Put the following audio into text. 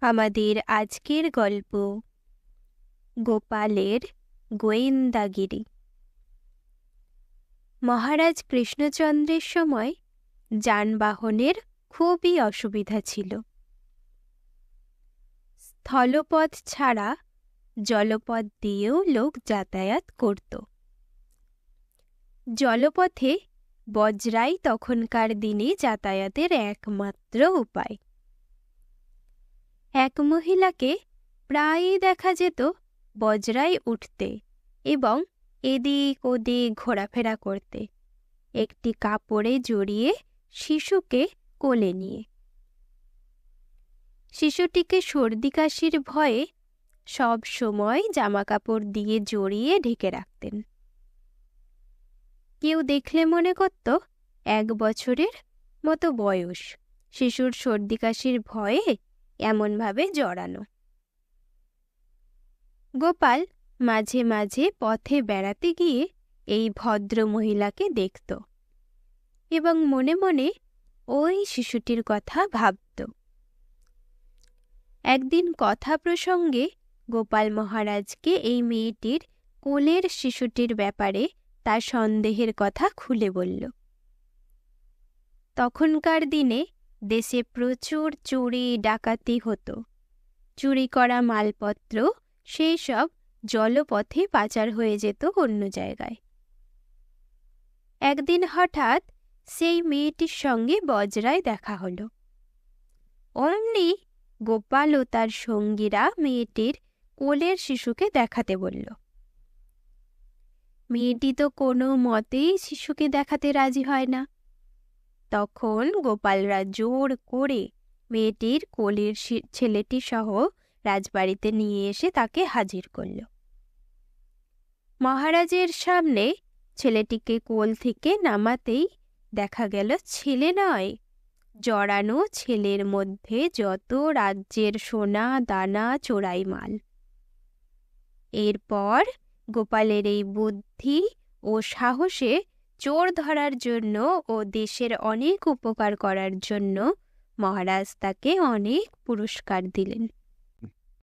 আমাদের আজকের গল্প। গোপালের গোয়েন্দাগিরি। মহারাজ কৃষ্ণচন্দ্রের সময় যানবাহনের খুবই অসুবিধা ছিল। স্থলপথ ছাড়া জলপথ দিয়েও লোক যাতায়াত করত। জলপথে বজ্রাই তখনকার দিনে যাতায়াতের একমাত্র উপায়। এক মহিলাকে প্রায়ই দেখা যেত বজরায় উঠতে এবং এদিক ওদিক ঘোরাফেরা করতে। একটি কাপড়ে জড়িয়ে শিশুকে কোলে নিয়ে। শিশুটিকে সর্দি কাশির ভয়ে সব সময় জামা কাপড় দিয়ে জড়িয়ে ঢেকে রাখতেন। কেউ দেখলে মনে করত এক বছরের মতো বয়স। শিশুর সর্দি কাশির ভয়ে এমনভাবে জড়ানো। গোপাল মাঝে মাঝে পথে বেড়াতে গিয়ে এই ভদ্র মহিলাকে দেখত এবং মনে মনে ওই শিশুটির কথা ভাবত। একদিন কথা প্রসঙ্গে গোপাল মহারাজকে এই মেয়েটির কোলের শিশুটির ব্যাপারে তার সন্দেহের কথা খুলে বলল। তখনকার দিনে দেশে প্রচুর চুরি, ডাকাতি হতো। চুরি করা মালপত্র, সেই সব জলপথে পাচার হয়ে যেত অন্য জায়গায়। একদিন হঠাৎ সেই মেয়েটির সঙ্গে বজরায় দেখা হলো। অমনি গোপাল ও তার সঙ্গীরা মেয়েটির কোলের শিশুকে দেখাতে বলল, মেয়েটি তো কোনো মতেই শিশুকে দেখাতে রাজি হয় না। তখন গোপালরা জোর করে মেয়েটির কোলের ছেলেটি সহ রাজবাড়িতে নিয়ে এসে তাকে হাজির করল। মহারাজের সামনে ছেলেটিকে কোল থেকে নামাতেই দেখা গেল ছেলে নয়, জড়ানো ছেলের মধ্যে যত রাজ্যের সোনা, দানা চোরাই মাল এরপর গোপালের এই বুদ্ধি ও সাহসে চোর ধরার জন্য ও দেশের অনেক উপকার করার জন্য মহারাজ তাকে অনেক পুরস্কার দিলেন।